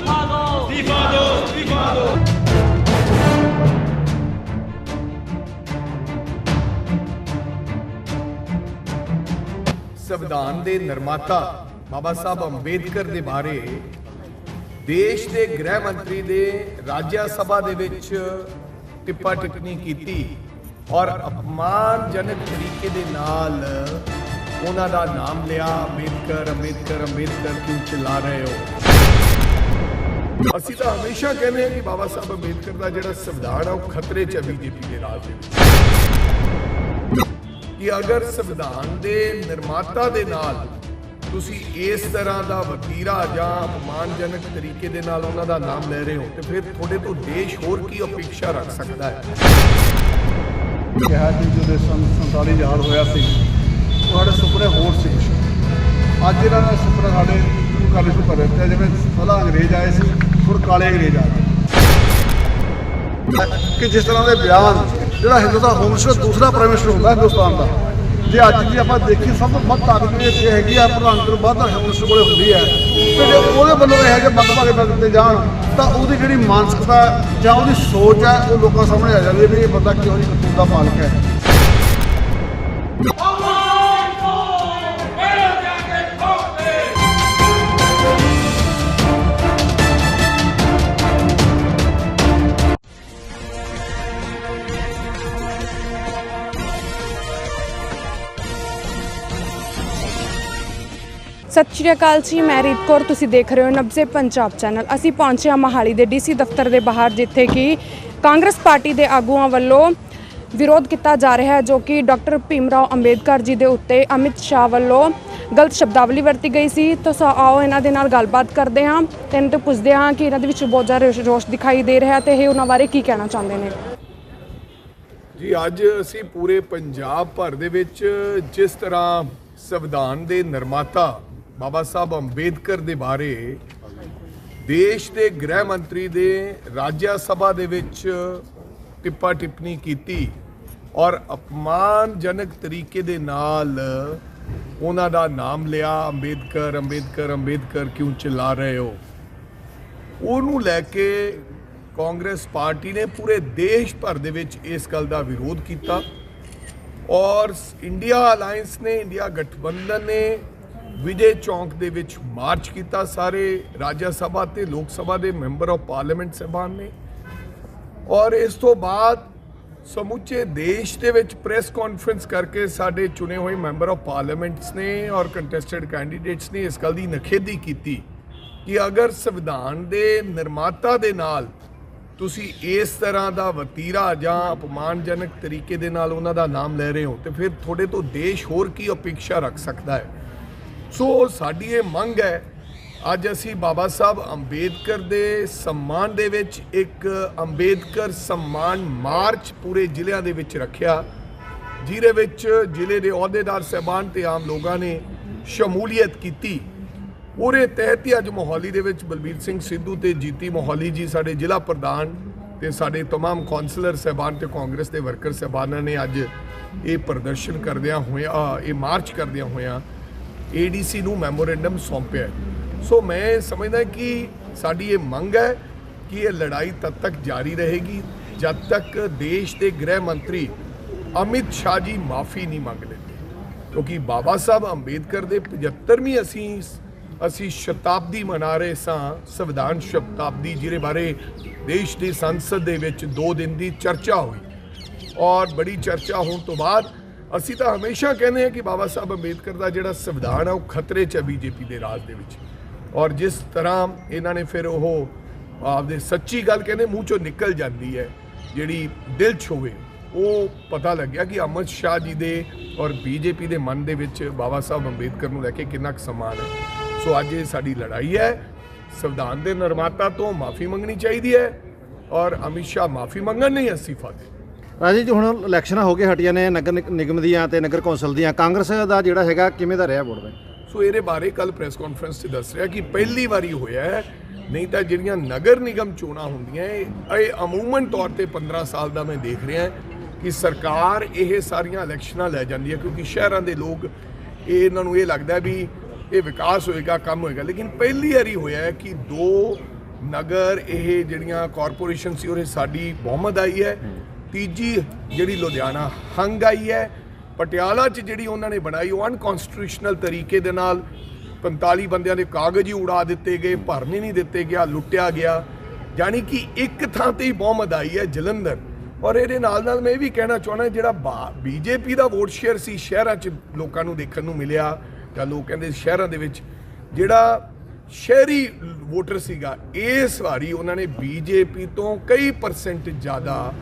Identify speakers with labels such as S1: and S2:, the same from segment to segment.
S1: FIFA ਸੰਵਿਧਾਨ ਦੇ ਨਿਰਮਾਤਾ ਬਾਬਾ ਸਾਹਿਬ ਅੰਬੇਦਕਰ ਦੇ ਬਾਰੇ ਦੇਸ਼ ਦੇ ਗ੍ਰਹਿ ਮੰਤਰੀ ਦੇ ਰਾਜ ਸਭਾ ਦੇ ਵਿੱਚ ਟਿੱਪਾ ਟਿੱਪਣੀ ਕੀਤੀ ਔਰ ਅਪਮਾਨਜਨਕ ਤਰੀਕੇ ਦੇ ਨਾਲ ਉਹਨਾਂ ਦਾ ਨਾਮ ਲਿਆ, ਅੰਬੇਦਕਰ ਅੰਬੇਦਕਰ ਅੰਬੇਦਕਰ ਕਿਉਂ ਚਲਾ ਰਹੇ ਹੋ? ਅਸੀਂ ਤਾਂ ਹਮੇਸ਼ਾ ਕਹਿੰਦੇ ਹਾਂ ਕਿ ਬਾਬਾ ਸਾਹਿਬ ਅੰਬੇਦਕਰ ਦਾ ਜਿਹੜਾ ਸੰਵਿਧਾਨ ਆ, ਉਹ ਖਤਰੇ 'ਚ ਹੈ ਬੀਜੇਪੀ ਦੇ ਰਾਜ ਦੇ ਵਿੱਚ। ਕਿ ਅਗਰ ਸੰਵਿਧਾਨ ਦੇ ਨਿਰਮਾਤਾ ਦੇ ਨਾਲ ਤੁਸੀਂ ਇਸ ਤਰ੍ਹਾਂ ਦਾ ਵਤੀਰਾ ਜਾਂ ਅਪਮਾਨਜਨਕ ਤਰੀਕੇ ਦੇ ਨਾਲ ਉਹਨਾਂ ਦਾ ਨਾਮ ਲੈ ਰਹੇ ਹੋ, ਤੇ ਫਿਰ ਤੁਹਾਡੇ ਤੋਂ ਦੇਸ਼ ਹੋਰ ਕੀ ਅਪੇક્ષਾ ਰੱਖ ਸਕਦਾ ਹੈ?
S2: ਕਿਹਾ ਕਿ ਜਦੋਂ ਸੰਨ 47 ਯਾਦ ਹੋਇਆ ਸੀ ਉਹ ਸਾਡੇ ਸੁਪਨੇ ਹੋਰ ਸੀ। ਅੱਜ ਇਹਨਾਂ ਦਾ ਸੁਪਨਾ ਸਾਡੇ ਕਾਲਜ ਕਰਨੇ ਸ਼ੁਰੂ ਕਰ ਦਿੱਤੇ, ਜਿਵੇਂ ਪਹਿਲਾਂ ਅੰਗਰੇਜ਼ ਆਏ ਸੀ ਹੁਣ ਕਾਲੇ ਅੰਗਰੇਜ਼ ਆ ਗਏ। ਕਿ ਜਿਸ ਤਰ੍ਹਾਂ ਦੇ ਬਿਆਨ, ਜਿਹੜਾ ਹਿੰਦੂ ਦਾ ਹੋਮ ਮਿਨਿਸਟਰ, ਦੂਸਰਾ ਪ੍ਰਾਈਮ ਮਿਨਿਸਟਰ ਹੁੰਦਾ ਹਿੰਦੁਸਤਾਨ ਦਾ, ਜੇ ਅੱਜ ਵੀ ਆਪਾਂ ਦੇਖੀ ਸਭ ਤੋਂ ਵੱਧ ਤਾਕਤ ਇਹ ਹੈਗੀ ਆ, ਪ੍ਰਧਾਨ ਮੰਤਰੀ ਤੋਂ ਵੱਧ ਹੋਮ ਮਿਨਿਸਟਰ ਕੋਲੇ ਹੁੰਦੀ ਹੈ। ਤੇ ਜੇ ਉਹਦੇ ਵੱਲੋਂ ਇਹ ਜਿਹੇ ਬੰਦ ਭਾਗੇ ਬਦਲ ਦਿੱਤੇ ਜਾਣ, ਤਾਂ ਉਹਦੀ ਜਿਹੜੀ ਮਾਨਸਿਕਤਾ ਜਾਂ ਉਹਦੀ ਸੋਚ ਹੈ, ਉਹ ਲੋਕਾਂ ਸਾਹਮਣੇ ਆ ਜਾਂਦੀ ਹੈ ਵੀ ਇਹ ਬੰਦਾ ਕਿਹੋ ਜਿਹੀ ਕਰਤੂਤ ਦਾ ਮਾਲਕ ਹੈ।
S3: ਸਤਿ ਸ਼੍ਰੀ ਅਕਾਲ ਜੀ, ਮੈਂ ਰੀਤ ਕੌਰ, ਤੁਸੀਂ ਦੇਖ ਰਹੇ ਹੋ ਨਬਜ਼ੇ ਪੰਜਾਬ ਚੈਨਲ। ਅਸੀਂ ਪਹੁੰਚੇ ਹਾਂ ਮਹਾਲੀ ਦੇ ਡੀਸੀ ਦਫ਼ਤਰ ਦੇ ਬਾਹਰ, ਜਿੱਥੇ ਕਿ ਕਾਂਗਰਸ ਪਾਰਟੀ ਦੇ ਆਗੂਆਂ ਵੱਲੋਂ ਵਿਰੋਧ ਕੀਤਾ ਜਾ ਰਿਹਾ ਹੈ, ਜੋ ਕਿ ਡਾਕਟਰ ਭੀਮਰਾਓ ਅੰਬੇਦਕਰ ਜੀ ਦੇ ਉੱਤੇ ਅਮਿਤ ਸ਼ਾਹ ਵੱਲੋਂ ਗਲਤ ਸ਼ਬਦਾਵਲੀ ਵਰਤੀ ਗਈ ਸੀ। ਤਾਂ ਸੋ, ਆਓ ਇਹਨਾਂ ਦੇ ਨਾਲ ਗੱਲਬਾਤ ਕਰਦੇ ਹਾਂ ਤੇ ਇਹਨਾਂ ਤੋਂ ਪੁੱਛਦੇ ਹਾਂ ਕਿ ਇਹਨਾਂ ਦੇ ਵਿੱਚ ਬਹੁਤ ਜ਼ਿਆਦਾ ਰੋਸ਼- ਰੋਸ਼ ਦਿਖਾਈ ਦੇ ਰਿਹਾ ਤੇ ਇਹ ਉਹਨਾਂ ਬਾਰੇ ਕੀ ਕਹਿਣਾ ਚਾਹੁੰਦੇ ਨੇ?
S1: ਜੀ, ਅੱਜ ਅਸੀਂ ਪੂਰੇ ਪੰਜਾਬ ਭਰ ਦੇ ਵਿੱਚ ਜਿਸ ਤਰ੍ਹਾਂ ਸੰਵਿਧਾਨ ਦੇ ਨਿਰਮਾਤਾ ਬਾਬਾ ਸਾਹਿਬ ਅੰਬੇਦਕਰ ਦੇ ਬਾਰੇ ਦੇਸ਼ ਦੇ ਗ੍ਰਹਿ ਮੰਤਰੀ ਦੇ ਰਾਜ ਸਭਾ ਦੇ ਵਿੱਚ ਟਿੱਪਾ ਟਿੱਪਣੀ ਕੀਤੀ ਔਰ ਅਪਮਾਨਜਨਕ ਤਰੀਕੇ ਦੇ ਨਾਲ ਉਹਨਾਂ ਦਾ ਨਾਮ ਲਿਆ, ਅੰਬੇਦਕਰ ਅੰਬੇਦਕਰ ਅੰਬੇਦਕਰ ਕਿਉਂ ਚਿल्ला ਰਹੇ ਹੋ? ਉਹਨੂੰ ਲੈ ਕੇ ਕਾਂਗਰਸ ਪਾਰਟੀ ਨੇ ਪੂਰੇ ਦੇਸ਼ ਭਰ ਦੇ ਵਿੱਚ ਇਸ ਗੱਲ ਦਾ ਵਿਰੋਧ ਕੀਤਾ ਔਰ ਇੰਡੀਆ ਅਲਾਈਅੰਸ ਨੇ, ਇੰਡੀਆ ਗਠਬੰਧਨ ਨੇ ਵਿਜੇ ਚੌਂਕ ਦੇ ਵਿੱਚ ਮਾਰਚ ਕੀਤਾ ਸਾਰੇ ਰਾਜ ਸਭਾ ਤੇ ਲੋਕ ਸਭਾ ਦੇ ਮੈਂਬਰ ਆਫ ਪਾਰਲੀਮੈਂਟ ਸਭਾਨ ਨੇ। ਔਰ ਇਸ ਤੋਂ ਬਾਅਦ ਸਮੁੱਚੇ ਦੇਸ਼ ਦੇ ਵਿੱਚ ਪ੍ਰੈਸ ਕਾਨਫਰੰਸ ਕਰਕੇ ਸਾਡੇ ਚੁਣੇ ਹੋਏ ਮੈਂਬਰ ਆਫ ਪਾਰਲੀਮੈਂਟਸ ਨੇ ਔਰ ਕੰਟੈਸਟਡ ਕੈਂਡੀਡੇਟਸ ਨੇ ਇਸ ਗੱਲ ਦੀ ਨਖੇਦੀ ਕੀਤੀ ਕਿ ਅਗਰ ਸੰਵਿਧਾਨ ਦੇ ਨਿਰਮਾਤਾ ਦੇ ਨਾਲ ਤੁਸੀਂ ਇਸ ਤਰ੍ਹਾਂ ਦਾ ਵਤੀਰਾ ਜਾਂ ਅਪਮਾਨਜਨਕ ਤਰੀਕੇ ਦੇ ਨਾਲ ਉਹਨਾਂ ਦਾ ਨਾਮ ਲੈ ਰਹੇ ਹੋ, ਤੇ ਫਿਰ ਤੁਹਾਡੇ ਤੋਂ ਦੇਸ਼ ਹੋਰ ਕੀ ਅਪੇક્ષਾ ਰੱਖ ਸਕਦਾ ਹੈ? ਸੋ ਸਾਡੀ ਇਹ ਮੰਗ ਹੈ ਅੱਜ ਅਸੀਂ ਬਾਬਾ ਸਾਹਿਬ ਅੰਬੇਦਕਰ ਦੇ ਸਨਮਾਨ ਦੇ ਵਿੱਚ ਇੱਕ ਅੰਬੇਦਕਰ ਸਨਮਾਨ ਮਾਰਚ ਪੂਰੇ ਜ਼ਿਲ੍ਹਿਆਂ ਦੇ ਵਿੱਚ ਰੱਖਿਆ ਜਿਹਦੇ ਵਿੱਚ ਜ਼ਿਲ੍ਹੇ ਦੇ ਅਹੁਦੇਦਾਰ ਸਹਿਬਾਨ ਤੇ ਆਮ ਲੋਕਾਂ ਨੇ ਸ਼ਮੂਲੀਅਤ ਕੀਤੀ ਉਹਦੇ ਤਹਿਤ ਹੀ ਅੱਜ ਮੋਹਾਲੀ ਦੇ ਵਿੱਚ ਬਲਬੀਰ ਸਿੰਘ ਸਿੱਧੂ ਤੇ ਜੀਤੀ ਮੋਹਾਲੀ ਜੀ ਸਾਡੇ ਜ਼ਿਲ੍ਹਾ ਪ੍ਰਧਾਨ ਤੇ ਸਾਡੇ तमाम ਕੌਂਸਲਰ ਸਹਿਬਾਨ ਤੇ ਕਾਂਗਰਸ ਦੇ ਵਰਕਰ ਸਹਿਬਾਨਾਂ ਨੇ ਅੱਜ ਇਹ ਪ੍ਰਦਰਸ਼ਨ ਕਰਦਿਆਂ ਹੋਇਆ ਇਹ ਮਾਰਚ ਕਰਦਿਆਂ ਹੋਇਆਂ ਏਡੀਸੀ ਨੂੰ ਮੈਮੋਰੈਂਡਮ ਸੌਂਪਿਆ ਸੋ ਮੈਂ ਸਮਝਦਾ ਕਿ ਸਾਡੀ ਇਹ ਮੰਗ ਹੈ ਕਿ ਇਹ ਲੜਾਈ ਤਦ ਤੱਕ ਜਾਰੀ ਰਹੇਗੀ ਜਦ ਤੱਕ ਦੇਸ਼ ਦੇ ਗ੍ਰਹਿ ਮੰਤਰੀ ਅਮਿਤ ਸ਼ਾਹ ਜੀ ਮਾਫੀ ਨਹੀਂ ਮੰਗ ਲੈਂਦੇ। ਕਿਉਂਕਿ ਬਾਬਾ ਸਾਹਿਬ ਅੰਬੇਦਕਰ ਦੇ 75ਵੀਂ ਅਸੀਂ ਅਸੀਂ ਸ਼ਤਾਬਦੀ ਮਨਾ ਰਹੇ ਸਾਂ, ਸੰਵਿਧਾਨ ਸ਼ਤਾਬਦੀ ਜਿਹਦੇ ਬਾਰੇ ਦੇਸ਼ ਦੀ ਸੰਸਦ ਦੇ ਵਿੱਚ 2 ਦਿਨ ਦੀ ਚਰਚਾ ਹੋਈ। ਔਰ ਬੜੀ ਚਰਚਾ ਹੋਣ ਤੋਂ ਬਾਅਦ ਅਸੀਂ ਤਾਂ ਹਮੇਸ਼ਾ ਕਹਿੰਦੇ ਹਾਂ ਕਿ ਬਾਬਾ ਸਾਹਿਬ ਅੰਬੇਦਕਰ ਦਾ ਜਿਹੜਾ ਸੰਵਿਧਾਨ ਆ, ਉਹ ਖਤਰੇ 'ਚ ਹੈ ਬੀਜੇਪੀ ਦੇ ਰਾਜ ਦੇ ਵਿੱਚ। ਔਰ ਜਿਸ ਤਰ੍ਹਾਂ ਇਹਨਾਂ ਨੇ ਫਿਰ ਉਹ ਆਪਦੇ ਸੱਚੀ ਗੱਲ ਕਹਿੰਦੇ ਮੂੰਹ ਚੋਂ ਨਿਕਲ ਜਾਂਦੀ ਹੈ, ਜਿਹੜੀ ਦਿਲ ਛੋਵੇ ਉਹ ਪਤਾ ਲੱਗਿਆ ਕਿ ਅਮਰ ਸ਼ਾਹ ਜੀ ਦੇ ਔਰ ਬੀਜੇਪੀ ਦੇ ਮਨ ਦੇ ਵਿੱਚ ਬਾਬਾ ਸਾਹਿਬ ਅੰਬੇਦਕਰ ਨੂੰ ਲੈ ਕੇ ਕਿੰਨਾ ਕੁ ਸਮਾਨ ਹੈ। ਸੋ ਅੱਜ ਇਹ ਸਾਡੀ ਲੜਾਈ ਹੈ। ਸੰਵਿਧਾਨ ਦੇ ਨਿਰਮਾਤਾ ਤੋਂ ਮਾਫੀ ਮੰਗਣੀ ਚਾਹੀਦੀ ਹੈ ਔਰ ਅਮਿਤ ਸ਼ਾਹ ਮਾਫੀ ਮੰਗਣ ਨਹੀਂ ਅਸਤੀਫਾ ਦੇ
S4: ਰਾਜੇ ਜੀ, ਹੁਣ ਇਲੈਕਸ਼ਨਾਂ ਹੋ ਕੇ ਹਟੀਆਂ ਨੇ ਨਗਰ ਨਿਗਮ ਦੀਆਂ ਤੇ ਨਗਰ ਕੌਂਸਲ ਦੀਆਂ। ਕਾਂਗਰਸ ਦਾ ਜਿਹੜਾ ਹੈਗਾ, ਕਿਵੇਂ ਦਾ ਰਿਹਾ ਵੋਟ ਬੈਂਕ
S1: ਸੋ ਇਹਦੇ ਬਾਰੇ ਕੱਲ ਪ੍ਰੈਸ ਕਾਨਫਰੰਸ 'ਚ ਦੱਸ ਰਿਹਾ ਕਿ ਪਹਿਲੀ ਵਾਰੀ ਹੋਇਆ ਹੈ। ਨਹੀਂ ਤਾਂ ਜਿਹੜੀਆਂ ਨਗਰ ਨਿਗਮ ਚੋਣਾਂ ਹੁੰਦੀਆਂ, ਇਹ ਅਮੂਮਨ ਤੌਰ ਤੇ 15 ਸਾਲ ਦਾ ਮੈਂ ਦੇਖ ਰਿਹਾ ਕਿ ਸਰਕਾਰ ਇਹ ਸਾਰੀਆਂ ਇਲੈਕਸ਼ਨਾਂ ਲੈ ਜਾਂਦੀ ਹੈ, ਕਿਉਂਕਿ ਸ਼ਹਿਰਾਂ ਦੇ ਲੋਕ, ਇਹ ਇਹਨਾਂ ਨੂੰ ਇਹ ਲੱਗਦਾ ਵੀ ਇਹ ਵਿਕਾਸ ਹੋਏਗਾ, ਕੰਮ ਹੋਏਗਾ। ਲੇਕਿਨ ਪਹਿਲੀ ਵਾਰੀ ਹੋਇਆ ਹੈ ਕਿ ਦੋ ਨਗਰ, ਇਹ ਜਿਹੜੀਆਂ ਕਾਰਪੋਰੇਸ਼ਨ ਸੀ ਉਹਦੇ ਸਾਡੀ ਬਹੁਮਤ ਆਈ ਹੈ। ਤੀਜੀ ਜਿਹੜੀ ਲੁਧਿਆਣਾ ਹੰਗ ਆਈ ਹੈ, ਪਟਿਆਲਾ 'ਚ ਜਿਹੜੀ ਉਹਨਾਂ ਨੇ ਬਣਾਈ ਉਹ ਅਨਕਨਸਟੀਟਿਊਸ਼ਨਲ ਤਰੀਕੇ ਦੇ ਨਾਲ 45 ਬੰਦਿਆਂ ਦੇ ਕਾਗਜ਼ ਹੀ ਉਡਾ ਦਿੱਤੇ ਗਏ, ਭਰਨ ਹੀ ਨਹੀਂ ਦਿੱਤੇ ਗਿਆ, ਲੁੱਟਿਆ ਗਿਆ। ਯਾਨੀ ਕਿ ਇੱਕ ਥਾਂ ਤੇ ਹੀ ਬਹੁਮਤ ਆਈ ਹੈ ਜਲੰਧਰ। ਔਰ ਇਹਦੇ ਨਾਲ ਨਾਲ ਮੈਂ ਇਹ ਵੀ ਕਹਿਣਾ ਚਾਹੁੰਦਾ, ਜਿਹੜਾ ਬੀਜੇਪੀ ਦਾ ਵੋਟ ਸ਼ੇਅਰ ਸੀ, ਸ਼ਹਿਰਾਂ 'ਚ ਲੋਕਾਂ ਨੂੰ ਦੇਖਣ ਨੂੰ ਮਿਲਿਆ ਜਾਂ ਲੋਕ ਕਹਿੰਦੇ ਸ਼ਹਿਰਾਂ ਦੇ ਵਿੱਚ, ਜਿਹੜਾ ਸ਼ਹਿਰੀ ਵੋਟਰ ਸੀਗਾ, ਇਸ ਵਾਰੀ ਉਹਨਾਂ ਨੇ ਬੀਜੇਪੀ ਤੋਂ ਕਈ ਪਰਸੈਂਟ ਜ਼ਿਆਦਾ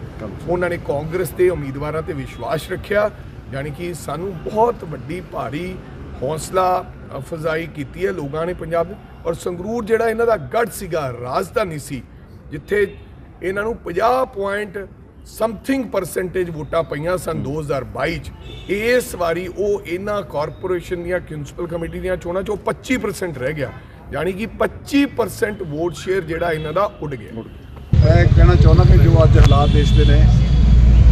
S1: ਉਹਨਾਂ ਨੇ ਕਾਂਗਰਸ ਦੇ ਉਮੀਦਵਾਰਾਂ ਤੇ ਵਿਸ਼ਵਾਸ ਰੱਖਿਆ, ਯਾਨੀ ਕਿ ਸਾਨੂੰ ਬਹੁਤ ਵੱਡੀ ਭਾਰੀ ਹੌਸਲਾ ਫਜਾਈ ਕੀਤੀ ਹੈ ਲੋਕਾਂ ਨੇ ਪੰਜਾਬ ਦੇ ਔਰ ਸੰਗਰੂਰ ਜਿਹੜਾ ਇਹਨਾਂ ਦਾ ਗੜ ਸੀਗਾ, ਰਾਜਧਾਨੀ ਸੀ, ਜਿੱਥੇ ਇਹਨਾਂ ਨੂੰ 50 ਪੁਆਇੰਟ ਸਮਥਿੰਗ ਪਰਸੈਂਟੇਜ ਵੋਟਾਂ ਪਈਆਂ ਸਨ 2022 ਚ, ਇਸ ਵਾਰੀ ਉਹ ਇਹਨਾਂ ਕਾਰਪੋਰੇਸ਼ਨ ਦੀਆਂ ਮਿਊਨਿਸਪਲ ਕਮੇਟੀ ਦੀਆਂ ਚੋਣਾਂ ਚੋਂ 25% ਰਹਿ ਗਿਆ। ਯਾਨੀ ਕਿ 25% ਵੋਟ ਸ਼ੇਅਰ ਜਿਹੜਾ ਇਹਨਾਂ ਦਾ ਉੱਡ ਗਿਆ।
S2: ਮੈਂ ਕਹਿਣਾ ਚਾਹੁੰਦਾ ਕਿ ਜੋ ਅੱਜ ਹਾਲਾਤ ਦੇਸ਼ ਦੇ ਨੇ,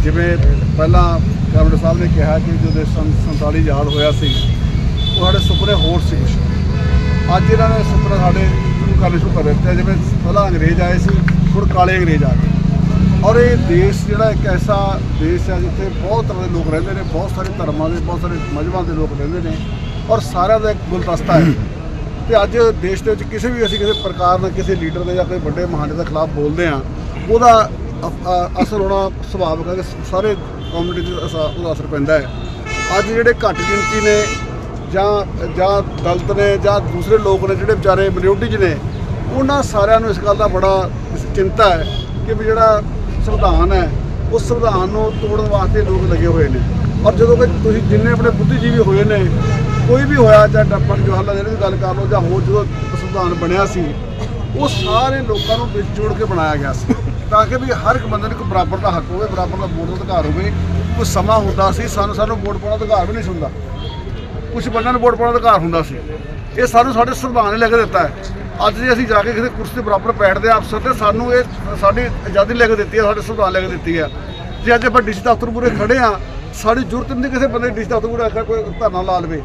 S2: ਜਿਵੇਂ ਪਹਿਲਾਂ ਕੈਬਨਿਟ ਸਾਹਿਬ ਨੇ ਕਿਹਾ ਕਿ ਜਦੋਂ ਦੇਸ਼ ਸੰਨ 47 ਆਜ਼ਾਦ ਹੋਇਆ ਸੀ, ਉਹ ਸਾਡੇ ਸੁਪਨੇ ਹੋਰ ਸੀ ਅੱਜ ਇਹਨਾਂ ਨੇ ਸੁਪਨਾ ਸਾਡੇ ਸ਼ੁਰੂ ਕਰਨੇ ਸ਼ੁਰੂ ਕਰ ਦਿੱਤੇ, ਜਿਵੇਂ ਪਹਿਲਾਂ ਅੰਗਰੇਜ਼ ਆਏ ਸੀ, ਹੁਣ ਕਾਲੇ ਅੰਗਰੇਜ਼ ਆ ਗਏ। ਔਰ ਇਹ ਦੇਸ਼ ਜਿਹੜਾ ਇੱਕ ਐਸਾ ਦੇਸ਼ ਹੈ ਜਿੱਥੇ ਬਹੁਤ ਤਰ੍ਹਾਂ ਦੇ ਲੋਕ ਰਹਿੰਦੇ ਨੇ, ਬਹੁਤ ਸਾਰੇ ਧਰਮਾਂ ਦੇ, ਬਹੁਤ ਸਾਰੇ ਮਜ਼ਹਬਾਂ ਦੇ ਲੋਕ ਰਹਿੰਦੇ ਨੇ, ਔਰ ਸਾਰਿਆਂ ਦਾ ਇੱਕ ਗੁਲਦਸਤਾ ਹੈ। ਤੇ ਅੱਜ ਦੇਸ਼ ਦੇ ਵਿੱਚ ਕਿਸੇ ਵੀ ਅਸੀਂ ਕਿਸੇ ਪ੍ਰਕਾਰ ਨਾਲ ਕਿਸੇ ਲੀਡਰ ਦੇ ਜਾਂ ਕੋਈ ਵੱਡੇ ਮਹਾਨੇ ਦੇ ਖਿਲਾਫ ਬੋਲਦੇ ਆ ਉਹਦਾ ਅਸਰ ਹੋਣਾ ਸੁਭਾਵਿਕ ਹੈ ਕਿ ਸਾਰੇ ਕਮਿਊਨਿਟੀ ਤੇ ਅਸਾ- ਉਹਦਾ ਅਸਰ ਪੈਂਦਾ ਹੈ। ਅੱਜ ਜਿਹੜੇ ਘੱਟ ਗਿਣਤੀ ਨੇ ਜਾਂ ਜਾਂ ਦਲਤ ਨੇ ਜਾਂ ਦੂਸਰੇ ਲੋਕ ਨੇ ਜਿਹੜੇ ਵਿਚਾਰੇ ਮਿਨੋਰਟੀ 'ਚ ਨੇ, ਉਹਨਾਂ ਸਾਰਿਆਂ ਨੂੰ ਇਸ ਗੱਲ ਦਾ ਬੜਾ ਚਿੰਤਾ ਹੈ ਕਿ ਵੀ ਜਿਹੜਾ ਸੰਵਿਧਾਨ ਹੈ, ਉਸ ਸੰਵਿਧਾਨ ਨੂੰ ਤੋੜਨ ਵਾਸਤੇ ਲੋਕ ਲੱਗੇ ਹੋਏ ਨੇ। ਔਰ ਜਦੋਂ ਕਿ ਤੁਸੀਂ ਜਿੰਨੇ ਆਪਣੇ ਬੁੱਧੀਜੀਵੀ ਹੋਏ ਨੇ ਕੋਈ ਵੀ ਹੋਇਆ ਚਾਹੇ ਡਾਕਟਰ ਜਵਾਹਰ ਜਿਹੜੇ ਦੀ ਗੱਲ ਕਰ ਲਓ ਜਾਂ ਹੋਰ ਜਦੋਂ ਸੰਵਿਧਾਨ ਬਣਿਆ ਸੀ, ਉਹ ਸਾਰੇ ਲੋਕਾਂ ਨੂੰ ਵਿੱਚ ਜੋੜ ਕੇ ਬਣਾਇਆ ਗਿਆ ਸੀ। ਤਾਂ ਕਿ ਵੀ ਹਰ ਇੱਕ ਬੰਦੇ ਨੂੰ ਇੱਕ ਬਰਾਬਰ ਦਾ ਹੱਕ ਹੋਵੇ, ਬਰਾਬਰ ਦਾ ਵੋਟ ਦਾ ਅਧਿਕਾਰ ਹੋਵੇ। ਕੋਈ ਸਮਾਂ ਹੁੰਦਾ ਸੀ, ਸਾਨੂੰ ਸਾਨੂੰ ਵੋਟ ਪਾਉਣ ਦਾ ਅਧਿਕਾਰ ਵੀ ਨਹੀਂ ਸੀ ਹੁੰਦਾ। ਕੁਝ ਬੰਦਿਆਂ ਨੂੰ ਵੋਟ ਪਾਉਣ ਦਾ ਅਧਿਕਾਰ ਹੁੰਦਾ ਸੀ। ਇਹ ਸਾਨੂੰ ਸਾਡੇ ਸੰਵਿਧਾਨ ਨੇ ਲੈ ਕੇ ਦਿੱਤਾ ਹੈ। ਅੱਜ ਜੇ ਅਸੀਂ ਜਾ ਕੇ ਕਿਸੇ ਕੁਰਸੀ ਦੇ ਬਰਾਬਰ ਬੈਠਦੇ ਆ ਅਫਸਰ, ਤੇ ਸਾਨੂੰ ਇਹ ਸਾਡੀ ਆਜ਼ਾਦੀ ਲੈ ਕੇ ਦਿੱਤੀ ਹੈ, ਸਾਡੇ ਸੰਵਿਧਾਨ ਲੈ ਕੇ ਦਿੱਤੀ ਹੈ। ਜੇ ਅੱਜ ਆਪਾਂ ਡੀਸੀ ਦਫ਼ਤਰ ਮੂਹਰੇ ਖੜੇ ਆ ਸਾਡੀ ਜ਼ਰੂਰਤ ਨਹੀਂ ਕਿਸੇ ਬੰਦੇ ਡੀਸੀ ਦਫ਼ਤਰ ਮੂਹਰੇ ਕੋਈ ਧਰਨਾ ਲਾ ਲਵੇ।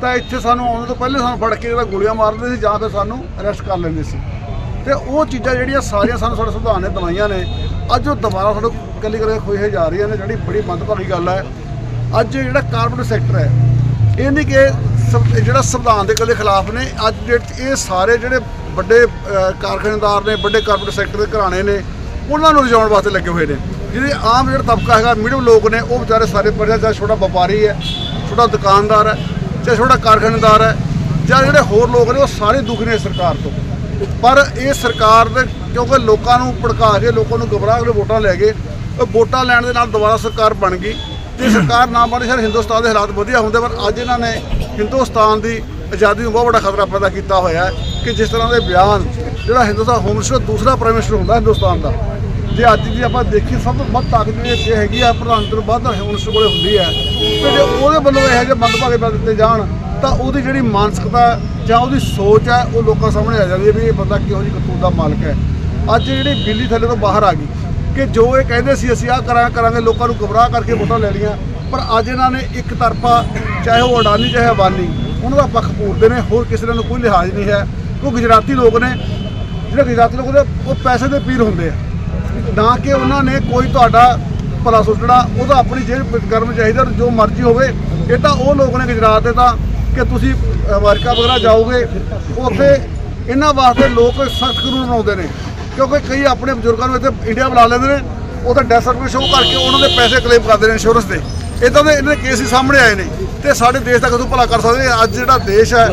S2: ਤਾਂ ਇੱਥੇ ਸਾਨੂੰ ਆਉਣ ਤੋਂ ਪਹਿਲੇ ਸਾਨੂੰ ਫੜ ਕੇ ਜਿਹੜਾ ਗੋਲੀਆਂ ਮਾਰਦੇ ਸੀ, ਜਾਂ ਫਿਰ ਸਾਨੂੰ ਅਰੈਸਟ ਕਰ ਲੈਂਦੇ ਸੀ। ਤੇ ਉਹ ਚੀਜ਼ਾਂ ਜਿਹੜੀਆਂ ਸਾਰੀਆਂ ਸਾਨੂੰ ਸਾਡੇ ਸੰਵਿਧਾਨ ਨੇ ਦਵਾਈਆਂ ਨੇ, ਅੱਜ ਉਹ ਦੁਬਾਰਾ ਸਾਡੇ ਕੱਲੀ ਕਰਕੇ ਖੋਈਆਂ ਜਾ ਰਹੀਆਂ ਨੇ, ਜਿਹੜੀ ਬੜੀ ਮੰਦਭਾਗੀ ਗੱਲ ਹੈ। ਅੱਜ ਜਿਹੜਾ ਕਾਰਪੋਰੇਟ ਸੈਕਟਰ ਹੈ, ਇਹ ਨਹੀਂ ਕਿ ਸੰ- ਜਿਹੜਾ ਸੰਵਿਧਾਨ ਦੇ ਕਦੇ ਖਿਲਾਫ ਨੇ, ਅੱਜ ਜਿਹੜੇ ਇਹ ਸਾਰੇ ਜਿਹੜੇ ਵੱਡੇ ਕਾਰਖਾਨੇਦਾਰ ਨੇ, ਵੱਡੇ ਕਾਰਪੋਰੇਟ ਸੈਕਟਰ ਦੇ ਘਰਾਣੇ ਨੇ, ਉਹਨਾਂ ਨੂੰ ਰਜਾਉਣ ਵਾਸਤੇ ਲੱਗੇ ਹੋਏ ਨੇ। ਜਿਹੜੇ ਆਮ ਜਿਹੜਾ ਤਬਕਾ ਹੈਗਾ ਮੀਡੀਅਮ ਲੋਕ ਨੇ, ਉਹ ਵਿਚਾਰੇ ਸਾਰੇ ਪਰਿਆ ਜਾਂ ਛੋਟਾ ਵਪਾਰੀ ਹੈ, ਛੋਟਾ ਦੁਕਾਨਦਾਰ ਹੈ ਚਾਹੇ ਤੁਹਾਡਾ ਕਾਰਖਾਨੇਦਾਰ ਹੈ, ਜਾਂ ਜਿਹੜੇ ਹੋਰ ਲੋਕ ਨੇ, ਉਹ ਸਾਰੇ ਦੁਖੀ ਨੇ ਸਰਕਾਰ ਤੋਂ। ਪਰ ਇਹ ਸਰਕਾਰ ਦੇ ਕਿਉਂਕਿ ਲੋਕਾਂ ਨੂੰ ਭੜਕਾ ਕੇ, ਲੋਕਾਂ ਨੂੰ ਗਮਰਾਹ ਕੇ ਵੋਟਾਂ ਲੈ ਗਏ, ਉਹ ਵੋਟਾਂ ਲੈਣ ਦੇ ਨਾਲ ਦੁਬਾਰਾ ਸਰਕਾਰ ਬਣ ਗਈ। ਜੇ ਸਰਕਾਰ ਨਾ ਬਣੀ ਸ਼ਾਇਦ ਹਿੰਦੁਸਤਾਨ ਦੇ ਹਾਲਾਤ ਵਧੀਆ ਹੁੰਦੇ, ਪਰ ਅੱਜ ਇਹਨਾਂ ਨੇ ਹਿੰਦੁਸਤਾਨ ਦੀ ਆਜ਼ਾਦੀ ਨੂੰ ਬਹੁਤ ਵੱਡਾ ਖਤਰਾ ਪੈਦਾ ਕੀਤਾ ਹੋਇਆ ਕਿ ਜਿਸ ਤਰ੍ਹਾਂ ਦੇ ਬਿਆਨ ਜਿਹੜਾ ਹਿੰਦੁਸਤਾਨ ਹੋਮ ਮਿਨਿਸਟਰ, ਦੂਸਰਾ ਪ੍ਰਾਈਮ ਮਿਨਿਸਟਰ ਹੁੰਦਾ ਹਿੰਦੁਸਤਾਨ ਦਾ ਜੇ ਅੱਜ ਦੀ ਆਪਾਂ ਦੇਖੀ ਸਭ ਤੋਂ ਵੱਧ ਤਾਕਤ ਜਿਹੜੀ ਇੱਥੇ ਹੈਗੀ ਆ, ਪ੍ਰਧਾਨ ਮੰਤਰੀ ਤੋਂ ਵੱਧ ਹੋਮ ਮਿਨਿਸਟਰ ਕੋਲੇ ਹੁੰਦੀ ਹੈ। ਤੇ ਜੇ ਉਹਦੇ ਵੱਲੋਂ ਇਹੋ ਜਿਹੇ ਮੰਦਭਾਗੇ ਪੈ ਦਿੱਤੇ ਜਾਣ, ਤਾਂ ਉਹਦੀ ਜਿਹੜੀ ਮਾਨਸਿਕਤਾ ਜਾਂ ਉਹਦੀ ਸੋਚ ਹੈ, ਉਹ ਲੋਕਾਂ ਸਾਹਮਣੇ ਆ ਜਾਂਦੀ ਹੈ ਵੀ ਇਹ ਬੰਦਾ ਕਿਹੋ ਜਿਹੀ ਕਰਤੂਤ ਦਾ ਮਾਲਕ ਹੈ। ਅੱਜ ਜਿਹੜੀ ਬਿੱਲੀ ਥੱਲੇ ਤੋਂ ਬਾਹਰ ਆ ਗਈ, ਕਿ ਜੋ ਇਹ ਕਹਿੰਦੇ ਸੀ, ਅਸੀਂ ਆਹ ਕਰਾਂ, ਕਰਾਂਗੇ, ਲੋਕਾਂ ਨੂੰ ਗੁੰਮਰਾਹ ਕਰਕੇ ਵੋਟਾਂ ਲੈ ਲਈਆਂ, ਪਰ ਅੱਜ ਇਹਨਾਂ ਨੇ ਇੱਕ ਤਰਫਾ, ਚਾਹੇ ਉਹ ਅਡਾਨੀ, ਚਾਹੇ ਅਬਾਨੀ ਉਹਨਾਂ ਦਾ ਪੱਖ ਪੂਰਦੇ ਨੇ, ਹੋਰ ਕਿਸੇ ਨੂੰ ਕੋਈ ਲਿਹਾਜ਼ ਨਹੀਂ ਹੈ। ਕਿਉਂ ਗੁਜਰਾਤੀ ਲੋਕ ਨੇ, ਜਿਹੜੇ ਗੁਜਰਾਤੀ ਲੋਕ ਉਹ ਪੈਸੇ ਦੇ ਪੀਰ ਹੁੰਦੇ ਆ। ਨਾ ਕਿ ਉਹਨਾਂ ਨੇ ਕੋਈ ਤੁਹਾਡਾ ਭਲਾ ਸੋਚਣਾ, ਉਹਦਾ ਆਪਣੀ ਜੇਬ ਗਰਮ ਚਾਹੀਦਾ ਜੋ ਮਰਜ਼ੀ ਹੋਵੇ, ਇਹ ਤਾਂ ਉਹ ਲੋਕ ਨੇ ਗੁਜਰਾਤ ਦੇ ਤਾਂ ਕਿ ਤੁਸੀਂ ਅਮਰੀਕਾ ਵਗੈਰਾ ਜਾਓਗੇ, ਉੱਥੇ ਇਹਨਾਂ ਵਾਸਤੇ ਲੋਕ ਸਖਤ ਕਾਨੂੰਨ ਬਣਾਉਂਦੇ ਨੇ, ਕਿਉਂਕਿ ਕਈ ਆਪਣੇ ਬਜ਼ੁਰਗਾਂ ਨੂੰ ਇੱਥੇ ਇੰਡੀਆ ਬੁਲਾ ਲੈਂਦੇ ਨੇ, ਉਹ ਤਾਂ ਡੈਥ ਸਰਟੀਫਿਕੇਟ ਸ਼ੋਅ ਕਰਕੇ ਉਹਨਾਂ ਦੇ ਪੈਸੇ ਕਲੇਮ ਕਰਦੇ ਨੇ ਇੰਸ਼ੋਰੈਂਸ ਦੇ। ਇਦਾਂ ਦੇ ਇਹਨਾਂ ਦੇ ਕੇਸ ਹੀ ਸਾਹਮਣੇ ਆਏ ਨੇ ਤੇ ਸਾਡੇ ਦੇਸ਼ ਦਾ ਕਦੋਂ ਭਲਾ ਕਰ ਸਕਦੇ ਨੇ ਅੱਜ ਜਿਹੜਾ ਦੇਸ਼ ਹੈ,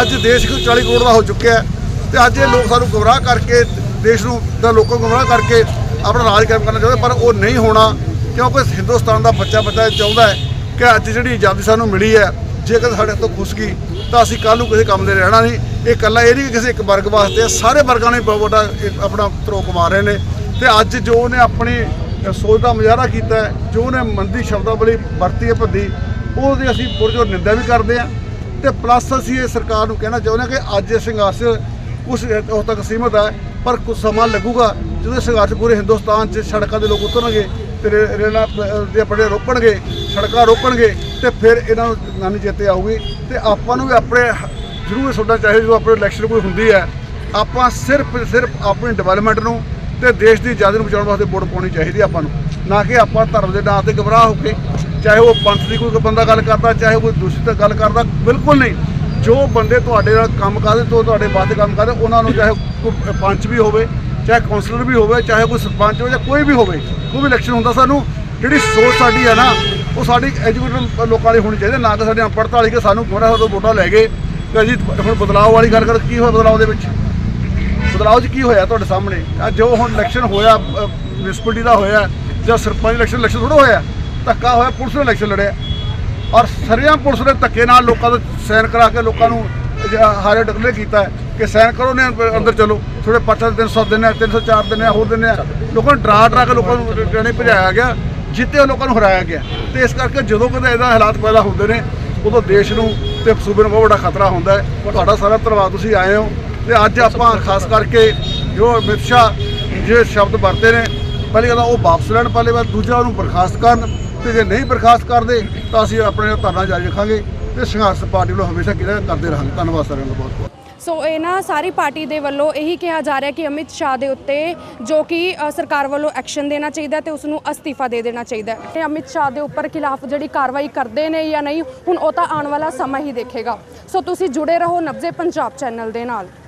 S2: ਅੱਜ ਦੇਸ਼ ਕੋਈ 40 ਕਰੋੜ ਦਾ ਹੋ ਚੁੱਕਿਆ ਹੈ ਤੇ ਅੱਜ ਇਹ ਲੋਕ ਸਾਨੂੰ ਗੁੰਮਰਾਹ ਕਰਕੇ ਦੇਸ਼ ਨੂੰ ਦਾ ਲੋਕਾਂ ਨੂੰ ਗੁੰਮਰਾਹ ਕਰਕੇ ਆਪਣਾ ਰਾਜ ਕਾਇਮ ਕਰਨਾ ਚਾਹੁੰਦੇ ਪਰ ਉਹ ਨਹੀਂ ਹੋਣਾ ਕਿਉਂਕਿ ਹਿੰਦੁਸਤਾਨ ਦਾ ਬੱਚਾ ਬੱਚਾ ਇਹ ਚਾਹੁੰਦਾ ਹੈ ਕਿ ਅੱਜ ਜਿਹੜੀ ਆਜ਼ਾਦੀ ਸਾਨੂੰ ਮਿਲੀ ਹੈ ਜੇਕਰ ਸਾਡੇ ਤੋਂ ਖੁਸ਼ ਗਈ ਤਾਂ ਅਸੀਂ ਕੱਲ ਨੂੰ ਕਿਸੇ ਕੰਮ ਦੇ ਰਹਿਣਾ ਨਹੀਂ। ਇਹ ਇਕੱਲਾ ਇਹ ਨਹੀਂ ਕਿਸੇ ਇੱਕ ਵਰਗ ਵਾਸਤੇ ਸਾਰੇ ਵਰਗਾਂ ਨੇ ਬਹੁਤ ਵੱਡਾ ਆਪਣਾ ਧਰੋ ਕਮਾ ਰਹੇ ਨੇ। ਤੇ ਅੱਜ ਜੋ ਉਹਨੇ ਆਪਣੀ ਸੋਚ ਦਾ ਮੁਜ਼ਾਹਰਾ ਕੀਤਾ ਹੈ, ਜੋ ਉਹਨੇ ਮੰਦੀ ਸ਼ਬਦਾਵਲੀ ਵਰਤੀ ਹੈ ਭੱਦੀ ਉਹਦੀ ਅਸੀਂ ਪੁਰਜੋ ਨਿੰਦਾ ਵੀ ਕਰਦੇ ਹਾਂ। ਤੇ ਪਲੱਸ ਅਸੀਂ ਇਹ ਸਰਕਾਰ ਨੂੰ ਕਹਿਣਾ ਚਾਹੁੰਦੇ ਹਾਂ ਕਿ ਅੱਜ ਇਹ ਸੰਘਰਸ਼ ਉਸ ਉਸ ਤੱਕ ਸੀਮਤ ਹੈ ਪਰ ਕੁਝ ਸਮਾਂ ਲੱਗੂਗਾ ਜਦੋਂ ਸੰਘਰਸ਼ ਪੂਰੇ ਹਿੰਦੁਸਤਾਨ 'ਚ ਸੜਕਾਂ ਦੇ ਲੋਕ ਉਤਰਨਗੇ ਤੇ ਰੇ- ਰੇਲਾਂ ਦੇ ਆਪਣੇ ਰੋਕਣਗੇ, ਸੜਕਾਂ ਰੋਕਣਗੇ ਤੇ ਫਿਰ ਇਹਨਾਂ ਨੂੰ ਨਾਨੀ ਚੇਤੇ ਆਊਗੀ ਤੇ ਆਪਾਂ ਨੂੰ ਵੀ ਆਪਣੇ ਹ- ਜ਼ਰੂਰ ਸੋਚਣਾ ਚਾਹੀਦਾ ਜਦੋਂ ਆਪਣੇ ਇਲੈਕਸ਼ਨ ਕੋਈ ਹੁੰਦੀ ਹੈ। ਆਪਾਂ ਸਿਰਫ ਸਿਰਫ ਆਪਣੀ ਡਿਵੈਲਪਮੈਂਟ ਨੂੰ ਤੇ ਦੇਸ਼ ਦੀ ਆਜ਼ਾਦੀ ਨੂੰ ਬਚਾਉਣ ਵਾਸਤੇ ਵੋਟ ਪਾਉਣੀ ਚਾਹੀਦੀ ਹੈ ਆਪਾਂ ਨੂੰ। ਨਾ ਕਿ ਆਪਾਂ ਧਰਮ ਦੇ ਨਾਂ ਤੇ ਗਮਰਾਹ ਹੋ ਕੇ ਚਾਹੇ ਉਹ ਪੰਥ ਦੀ ਕੋਈ ਬੰਦਾ ਗੱਲ ਕਰਦਾ, ਚਾਹੇ ਕੋਈ ਦੂਸਰੀ ਦੂਸ਼ਿਤ ਗੱਲ ਕਰਦਾ, ਬਿਲਕੁਲ ਨਹੀਂ। ਜੋ ਬੰਦੇ ਤੁਹਾਡੇ ਨਾਲ ਕੰਮ ਕਰਦੇ ਤੋਂ ਤੁਹਾਡੇ ਵਾਸਤੇ ਕੰਮ ਕਰਦੇ ਉਹਨਾਂ ਨੂੰ ਚਾਹੇ ਕੋਈ ਪੰਚ ਵੀ ਹੋਵੇ, ਚਾਹੇ ਕਾਉਂਸਲਰ ਵੀ ਹੋਵੇ, ਚਾਹੇ ਕੋਈ ਸਰਪੰਚ ਹੋਵੇ ਜਾਂ ਕੋਈ ਵੀ ਹੋਵੇ, ਕੋਈ ਵੀ ਇਲੈਕਸ਼ਨ ਹੁੰਦਾ ਸਾਨੂੰ, ਜਿਹੜੀ ਸੋਚ ਸਾਡੀ ਹੈ ਨਾ, ਉਹ ਸਾਡੀ ਐਜੂਕੇਟਡ ਲੋਕਾਂ ਲਈ ਹੋਣੀ ਚਾਹੀਦੀ ਨਾ ਕਿ ਸਾਡੇ ਅਨਪੜ੍ਹਤਾ ਵਾਲੀ ਕਿ ਸਾਨੂੰ ਗੋਰਾ ਤੋਂ ਵੋਟਾਂ ਲੈ ਗਏ। ਕਿ ਜੀ ਹੁਣ ਬਦਲਾਅ ਵਾਲੀ ਗੱਲ ਕਰ, ਕੀ ਹੋਇਆ ਬਦਲਾਅ ਦੇ ਵਿੱਚ? ਬਦਲਾਅ 'ਚ ਕੀ ਹੋਇਆ ਤੁਹਾਡੇ ਸਾਹਮਣੇ? ਆ ਜੋ ਹੁਣ ਇਲੈਕਸ਼ਨ ਹੋਇਆ ਮਿਊਨਿਸਪੈਲਿਟੀ ਦਾ ਹੋਇਆ, ਜਾਂ ਸਰਪੰਚ ਇਲੈਕਸ਼ਨ ਇਲੈਕਸ਼ਨ ਥੋੜਾ ਹੋਇਆ, ਧੱਕਾ ਹੋਇਆ, ਪੁਲਿਸ ਨੇ ਇਲੈਕਸ਼ਨ ਲੜਿਆ। ਔਰ ਸਰਿਆਂ ਪੁਲਿਸ ਨੇ ਧੱਕੇ ਨਾਲ ਲੋਕਾਂ ਦਾ ਸੈਨ ਕਰਾ ਕੇ ਲੋਕਾਂ ਨੂੰ ਹਾਰੇ ਡਿਕਲੇਅਰ ਕੀਤਾ ਕਿ ਸੈਨ ਕਰੋ ਨੇ ਅੰਦਰ ਚਲੋ। ਥੋੜੇ ਪਰਚਾ 300 ਦਿਨ ਹੈ 304 ਦਿਨ ਹੈ, ਹੋਰ ਦਿਨ ਹੈ। ਲੋਕਾਂ ਨੂੰ ਡਰਾ ਡਰਾ ਕੇ ਲੋਕਾਂ ਨੂੰ ਟ੍ਰੇਨੇ ਭਜਾਇਆ ਗਿਆ, ਜਿੱਤੇ ਉਹ ਲੋਕਾਂ ਨੂੰ ਹਰਾਇਆ ਗਿਆ। ਤੇ ਇਸ ਕਰਕੇ ਜਦੋਂ ਕਦੇ ਇਹਦਾ ਹਾਲਾਤ ਪੈਦਾ ਹੁੰਦੇ ਨੇ, ਉਦੋਂ ਦੇਸ਼ ਨੂੰ ਤੇ ਸੂਬੇ ਨੂੰ ਬਹੁਤ ਵੱਡਾ ਖਤਰਾ ਹੁੰਦਾ ਹੈ। ਤੁਹਾਡਾ ਸਾਰਾ ਧੰਨਵਾਦ, ਤੁਸੀਂ ਆਏ ਹੋ। ਤੇ ਅੱਜ ਆਪਾਂ ਖਾਸ ਕਰਕੇ ਜੋ ਅਮਿਤ ਸ਼ਾਹ, ਜੇ ਸ਼ਬਦ ਵਰਤੇ ਨੇ, ਪਹਿਲੀ ਗੱਲ ਉਹ ਵਾਪਸ ਲੈਣ, ਪਹਿਲੇ ਵਾਰ ਦੂਜਾ ਉਹਨੂੰ ਬਰਖਾਸਤ ਕਰਨ। ਤੇ ਜੇ ਨਹੀਂ ਬਰਖਾਸਤ ਕਰਦੇ, ਤਾਂ ਅਸੀਂ ਆਪਣੇ ਧਰਨਾ ਜਾਰੀ ਰੱਖਾਂਗੇ ਤੇ ਸੰਘਰਸ਼ ਪਾਰਟੀ ਵੱਲੋਂ ਹਮੇਸ਼ਾ ਕਿਹੜਾ ਕਰਦੇ ਰਹਾਂਗੇ। ਧੰਨਵਾਦ ਸਾਰਿਆਂ ਦਾ ਬਹੁਤ ਬਹੁਤ।
S3: ਸੋ ਇਹਨਾਂ ਸਾਰੀ ਪਾਰਟੀ ਦੇ ਵੱਲੋਂ ਇਹੀ ਕਿਹਾ ਜਾ ਰਿਹਾ ਕਿ ਅਮਿਤ ਸ਼ਾਹ ਦੇ ਉੱਤੇ ਜੋ ਕਿ ਸਰਕਾਰ ਵੱਲੋਂ ਐਕਸ਼ਨ ਦੇਣਾ ਚਾਹੀਦਾ ਤੇ ਉਸ ਨੂੰ ਅਸਤੀਫਾ ਦੇ ਦੇਣਾ ਚਾਹੀਦਾ ਹੈ। ਤੇ ਅਮਿਤ ਸ਼ਾਹ ਦੇ ਉੱਪਰ ਖਿਲਾਫ ਜਿਹੜੀ ਕਾਰਵਾਈ ਕਰਦੇ ਨੇ ਜਾਂ ਨਹੀਂ, ਹੁਣ ਉਹ ਤਾਂ ਆਉਣ ਵਾਲਾ ਸਮਾਂ ਹੀ ਦੇਖੇਗਾ। ਸੋ ਤੁਸੀਂ ਜੁੜੇ ਰਹੋ ਨਬਜ਼ੇ ਪੰਜਾਬ ਚੈਨਲ ਦੇ ਨਾਲ।